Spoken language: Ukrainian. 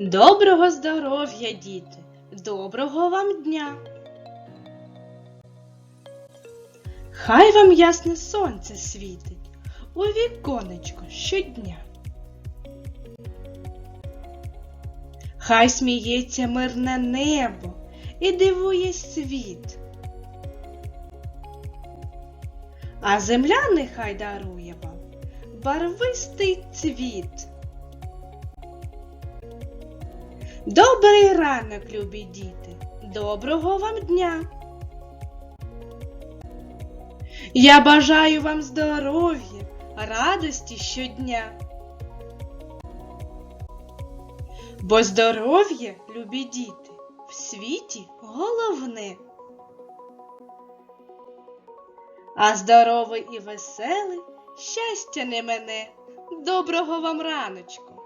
Доброго здоров'я, діти! Доброго вам дня! Хай вам ясне сонце світить у віконечко щодня. Хай сміється мирне небо і дивує світ. А земля нехай дарує вам барвистий цвіт. Добрий ранок, любі діти! Доброго вам дня! Я бажаю вам здоров'я, радості щодня. Бо здоров'я, любі діти, в світі головне. А здоровий і веселий щастя не мене. Доброго вам раночку!